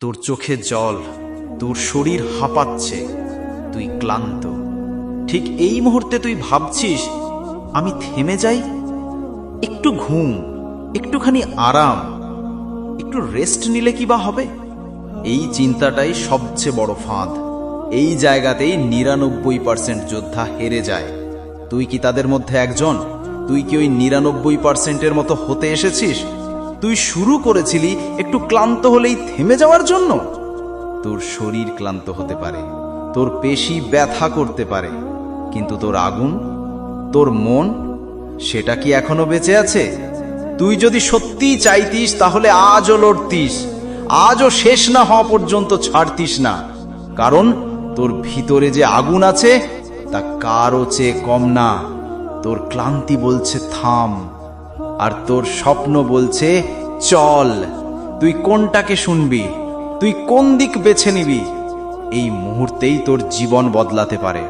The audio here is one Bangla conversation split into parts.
তোর চোখে জল, তোর শরীর হাঁপাচ্ছে, তুই ক্লান্ত। ঠিক এই মুহূর্তে তুই ভাবছিস, আমি থেমে যাই? একটু ঘুম, একটুখানি আরাম, একটু রেস্ট নিলে কি বা হবে? এই চিন্তাটাই সবচেয়ে বড় ফাঁদ। এই জায়গাতেই নিরানব্বই পার্সেন্ট যোদ্ধা হেরে যায়। তুই কি তাদের মধ্যে একজন? তুই কি ওই নিরানব্বই পার্সেন্টের মতো হতে এসেছিস? তুই শুরু করেছিলি একটু ক্লান্ত হলেই থেমে যাওয়ার জন্য? তোর শরীর ক্লান্ত হতে পারে, তোর পেশি ব্যথা করতে পারে, কিন্তু তোর আগুন, তোর মন, সেটা কি এখনও বেঁচে আছে? তুই যদি সত্যিই চাইতিস, তাহলে আজও লড়তিস, আজও শেষ না হওয়া পর্যন্ত ছাড়তিস না, কারণ তোর ভিতরে যে আগুন আছে, তা কারও চেয়ে কম না। তোর ক্লান্তি বলছে থাম, আর তোর স্বপ্ন বলছে চল, তুই কোনটাকে শুনবি? তুই কোন দিক বেছে নিবি? এই মুহূর্তেই তোর জীবন বদলাতে পারে।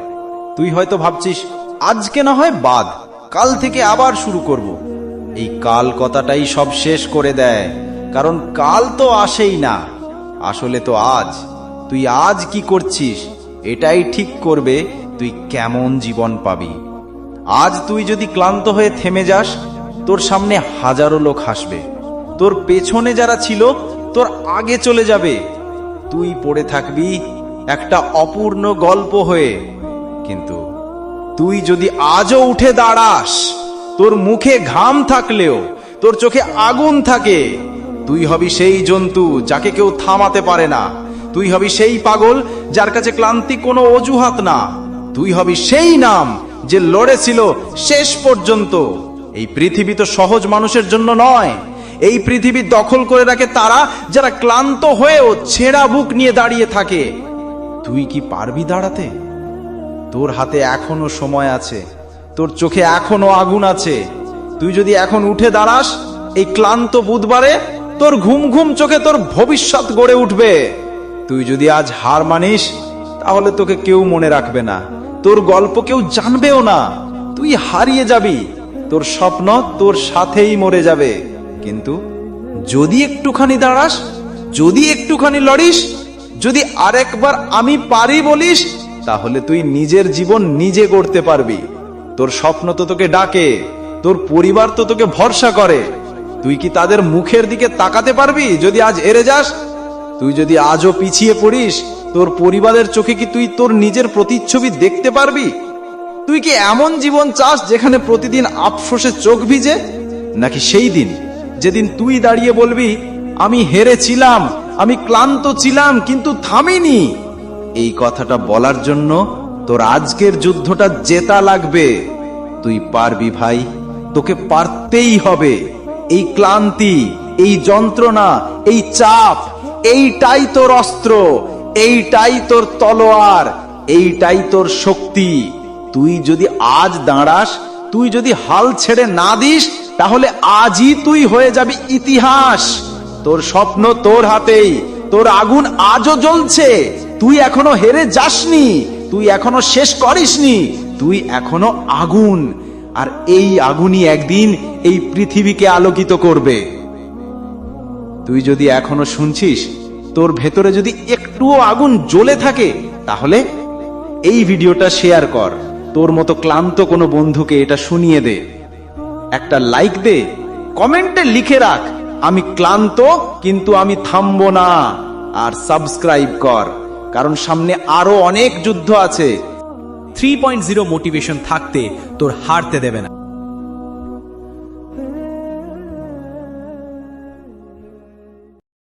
তুই হয়তো ভাবছিস, আজকে না হয় বাদ, কাল থেকে আবার শুরু করব। এই কাল কথাটাই সব শেষ করে দেয়, কারণ কাল তো আসেই না। আসলে তো আজ। তুই আজ কি করছিস? এটাই ঠিক করবে তুই কেমন জীবন পাবি। আজ তুই যদি ক্লান্ত হয়ে থেমে যাস, তোর সামনে হাজারো লোক হাসবে। তোর পেছনে যারা ছিল, তোর আগে চলে যাবে। তুই পড়ে থাকবি একটা অপূর্ণ গল্প হয়ে। কিন্তু তুই যদি আজও উঠে দাঁড়াস, তোর মুখে ঘাম থাকলেও, তোর চোখে আগুন থাকে, তুই হবি সেই জন্তু যাকে কেউ থামাতে পারে না। তুই হবি সেই পাগল যার কাছে ক্লান্তি কোনো অজুহাত না। তুই হবি সেই নাম যে লড়েছিল শেষ পর্যন্ত। এই পৃথিবী তো সহজ মানুষের জন্য নয়। এই পৃথিবী দখল করে রাখে তারা যারা ক্লান্ত হয়েও ছেঁড়া বুক নিয়ে দাঁড়িয়ে থাকে। তুই কি পারবি দাঁড়াতে? তোর হাতে এখনও সময় আছে। তোর চোখে এখনও আগুন আছে। তুই যদি এখন উঠে দাঁড়াস এই ক্লান্ত বুধবারে, তোর ঘুম ঘুম চোখে তোর ভবিষ্যৎ গড়ে উঠবে। তুই যদি আজ হার মানিস, তাহলে তোকে কেউ মনে রাখবে না। তোর গল্প কেউ জানবেও না। তুই হারিয়ে যাবি। তোর স্বপ্ন তোর সাথেই মরে যাবে। কিন্তু যদি একটুখানি দাঁড়াস, যদি একটুখানি লড়িস, যদি আরেকবার আমি পারি বলিস, তাহলে তুই নিজের জীবন নিজে গড়তে পারবি। তোর স্বপ্ন তো তোকে ডাকে, তোর পরিবার তো তোকে ভরসা করে। তুই কি তাদের মুখের দিকে তাকাতে পারবি যদি আজ হেরে যাস? তুই যদি আজও পিছিয়ে পড়িস, তোর পরিবারের চোখে কি তুই তোর নিজের প্রতিচ্ছবি দেখতে পারবি? তুই কি এমন জীবন চাস যেখানে প্রতিদিন আফসোসে চোখ ভিজে? নাকি সেই দিন যেদিন তুই দাঁড়িয়ে বলবি, আমি হেরেছিলাম, আমি ক্লান্ত ছিলাম, কিন্তু থামিনি। এই কথাটা বলার জন্য তোর আজকের যুদ্ধটা জেতা লাগবে। তুই পারবি ভাই, তোকে পারতেই হবে। এই ক্লান্তি, এই যন্ত্রণা, এই চাপ, এইটাই তোর অস্ত্র, এইটাই তোর তলোয়ার, এইটাই তোর শক্তি। তুই যদি আজ দাঁড়াস, তুই যদি হাল ছেড়ে না দিস তাহলে আজই তুই হয়ে যাবি ইতিহাস। তোর স্বপ্ন তোর হাতেই, তোর আগুন আজও জ্বলছে। তুই এখনও হেরে যাসনি, তুই এখনও শেষ করিসনি, তুই এখনও আগুন। আর এই আগুনই একদিন এই পৃথিবীকে আলোকিত করবে। তুই যদি এখনও শুনছিস, তোর ভেতরে যদি একটুও আগুন জ্বলে থাকে, তাহলে এই ভিডিওটা শেয়ার কর। তোর মতো ক্লান্ত কোনো বন্ধুকে এটা শুনিয়ে দে। একটা লাইক দে কমেন্টে লিখে রাখ, আমি ক্লান্ত, কিন্তু আমি থামবো না, আর সাবস্ক্রাইব কর, কারণ সামনে আরও অনেক যুদ্ধ আছে। থ্রি পয়েন্ট জিরো মোটিভেশন থাকতে তোর হারতে দেবে না।